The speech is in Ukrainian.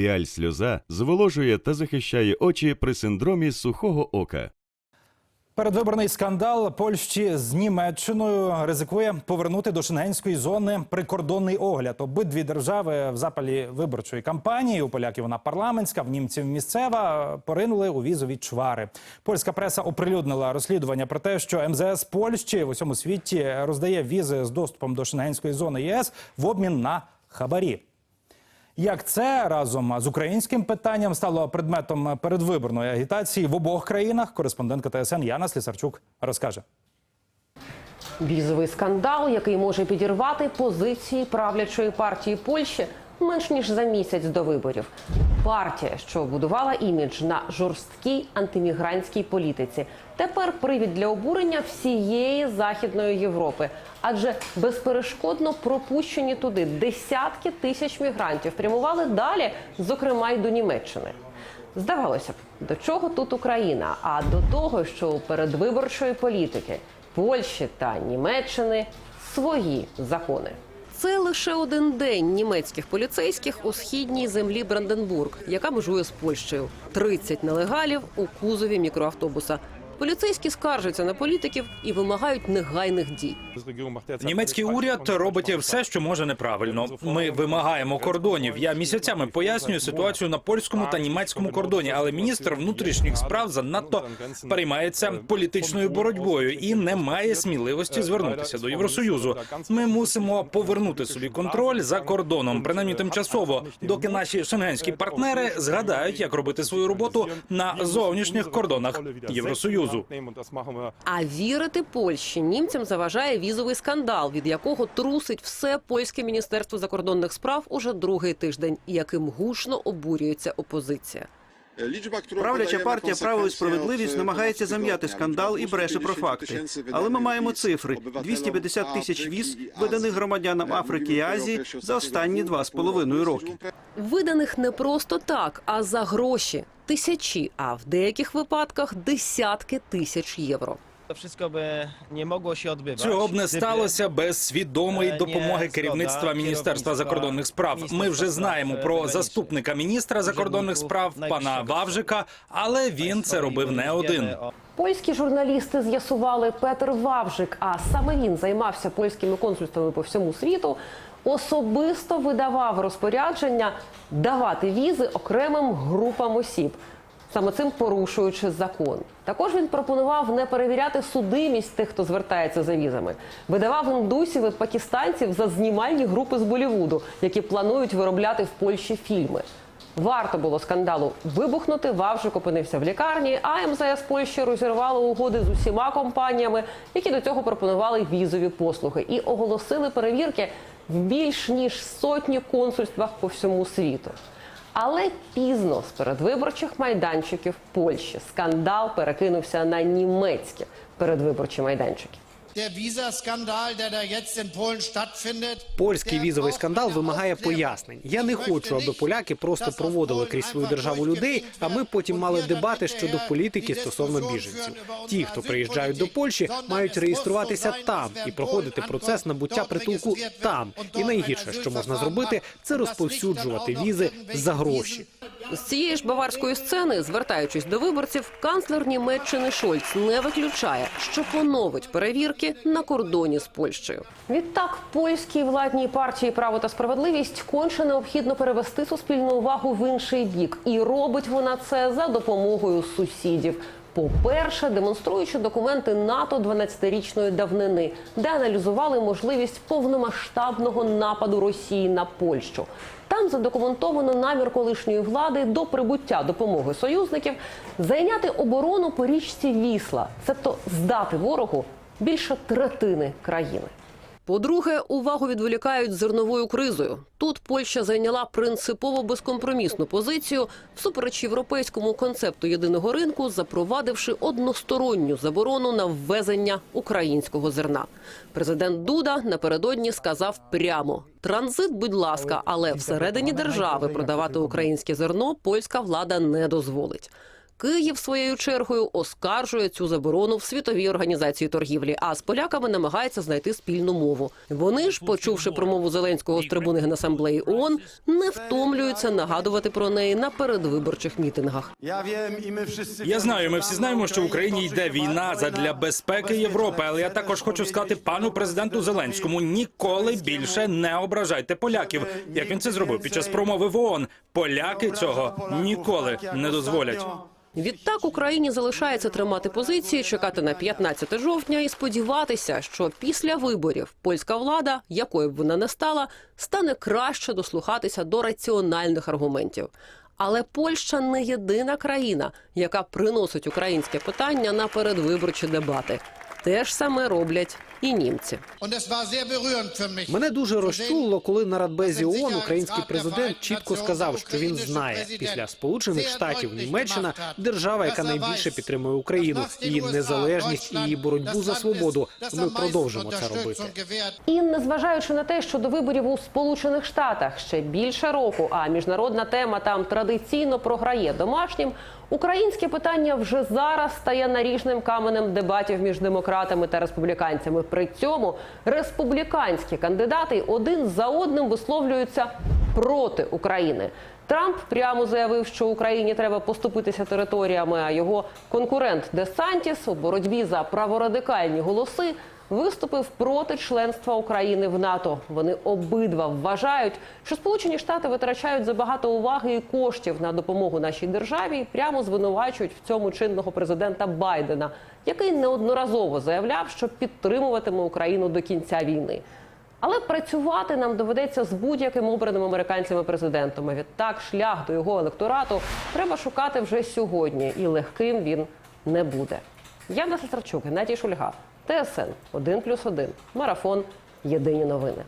Піаль сльоза зволожує та захищає очі при синдромі сухого ока. Передвиборний скандал Польщі з Німеччиною ризикує повернути до шенгенської зони прикордонний огляд. Обидві держави в запалі виборчої кампанії. У поляків вона парламентська, в німців місцева поринули у візові чвари. Польська преса оприлюднила розслідування про те, що МЗС Польщі в усьому світі роздає візи з доступом до шенгенської зони ЄС в обмін на хабарі. Як це разом з українським питанням стало предметом передвиборної агітації в обох країнах? Кореспондентка ТСН Яна Слісарчук розкаже. Візовий скандал, який може підірвати позиції правлячої партії Польщі менш ніж за місяць до виборів. Партія, що будувала імідж на жорсткій антимігрантській політиці, тепер привід для обурення всієї західної Європи, адже безперешкодно пропущені туди десятки тисяч мігрантів прямували далі, зокрема й до Німеччини. Здавалося б, до чого тут Україна? А до того, що у передвиборчої політики Польщі та Німеччини свої закони. Це лише один день німецьких поліцейських у східній землі Бранденбург, яка межує з Польщею. 30 нелегалів у кузові мікроавтобуса. Поліцейські скаржаться на політиків і вимагають негайних дій. Німецький уряд робить все, що може неправильно. Ми вимагаємо кордонів. Я місяцями пояснюю ситуацію на польському та німецькому кордоні, але міністр внутрішніх справ занадто переймається політичною боротьбою і не має сміливості звернутися до Євросоюзу. Ми мусимо повернути собі контроль за кордоном, принаймні тимчасово, доки наші шенгенські партнери згадають, як робити свою роботу на зовнішніх кордонах Євросоюзу. А вірити Польщі німцям заважає візовий скандал, від якого трусить все польське міністерство закордонних справ уже другий тиждень, і яким гучно обурюється опозиція. Правляча партія право і справедливість намагається зам'яти скандал і бреше про факти. Але ми маємо цифри: 250 тисяч віз, виданих громадянам Африки і Азії за останні два з половиною роки. Виданих не просто так, а за гроші тисячі, а в деяких випадках десятки тисяч євро. To wszystko by nie mogło się odbywać. Цього б не gdyby- сталося без свідомої Е, ні, допомоги згода керівництва міністерства керівництва закордонних справ. Ми Міністерства вже знаємо про заграничних. заступника міністра закордонних справ пана найвищого Вавжика, але він це робив не один. O- Польські журналісти з'ясували Петр Вавжик, а саме він займався польськими консульствами по всьому світу. Особисто видавав розпорядження давати візи окремим групам осіб, саме цим порушуючи закон. Також він пропонував не перевіряти судимість тих, хто звертається за візами. Видавав індусів і пакистанців за знімальні групи з Болівуду, які планують виробляти в Польщі фільми. Варто було скандалу вибухнути. Вавжик опинився в лікарні. А МЗС Польщі розірвало угоди з усіма компаніями, які до цього пропонували візові послуги, і оголосили перевірки в більш ніж сотні консульствах по всьому світу. Але пізно з передвиборчих майданчиків Польщі скандал перекинувся на німецькі передвиборчі майданчики. Польський візовий скандал вимагає пояснень. Я не хочу, аби поляки просто проводили крізь свою державу людей, а ми потім мали дебати щодо політики стосовно біженців. Ті, хто приїжджають до Польщі, мають реєструватися там і проходити процес набуття притулку там. І найгірше, що можна зробити, це розповсюджувати візи за гроші. З цієї ж баварської сцени, звертаючись до виборців, канцлер Німеччини Шольц не виключає, що поновить перевірки на кордоні з Польщею. Відтак, польській владній партії право та справедливість конче необхідно перевести суспільну увагу в інший бік, і робить вона це за допомогою сусідів. По-перше, демонструючи документи НАТО 12-річної давнини, де аналізували можливість повномасштабного нападу Росії на Польщу. Там задокументовано намір колишньої влади до прибуття допомоги союзників зайняти оборону по річці Вісла, тобто здати ворогу більше третини країни. По-друге, увагу відволікають зерновою кризою. Тут Польща зайняла принципово безкомпромісну позицію всупереч європейському концепту єдиного ринку, запровадивши односторонню заборону на ввезення українського зерна. Президент Дуда напередодні сказав прямо: транзит, будь ласка, але всередині держави продавати українське зерно польська влада не дозволить. Київ своєю чергою оскаржує цю заборону в світовій організації торгівлі, а з поляками намагається знайти спільну мову. Вони ж, почувши промову Зеленського з трибуни Генасамблеї ООН, не втомлюються нагадувати про неї на передвиборчих мітингах. Я знаю, ми всі знаємо, що в Україні йде війна задля безпеки Європи. Але я також хочу сказати пану президенту Зеленському: ніколи більше не ображайте поляків, як він це зробив під час промови в ООН. Поляки цього ніколи не дозволять. Відтак Україні залишається тримати позиції, чекати на 15 жовтня і сподіватися, що після виборів польська влада, якою б вона не стала, стане краще дослухатися до раціональних аргументів. Але Польща не єдина країна, яка приносить українське питання на передвиборчі дебати. Те ж саме роблять і німці. Мене дуже розчулило, коли на Радбезі ООН український президент чітко сказав, що він знає після Сполучених Штатів Німеччина держава, яка найбільше підтримує Україну, її незалежність і її боротьбу за свободу. Ми продовжимо це робити. І незважаючи на те, що до виборів у Сполучених Штатах ще більше року, а міжнародна тема там традиційно програє домашнім, українське питання вже зараз стає наріжним каменем дебатів між демократами та республіканцями. При цьому республіканські кандидати один за одним висловлюються проти України. Трамп прямо заявив, що Україні треба поступитися територіями. А його конкурент Де Сантіс у боротьбі за праворадикальні голоси виступив проти членства України в НАТО. Вони обидва вважають, що Сполучені Штати витрачають забагато уваги і коштів на допомогу нашій державі і прямо звинувачують в цьому чинного президента Байдена, який неодноразово заявляв, що підтримуватиме Україну до кінця війни. Але працювати нам доведеться з будь-яким обраним американцями президентом. Відтак шлях до його електорату треба шукати вже сьогодні, і легким він не буде. Яна Сесарчук, Геннадій Шульга, ТСН 1+,1, Марафон. Єдині новини.